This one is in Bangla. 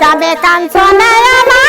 কাবে কাঞ্চনায়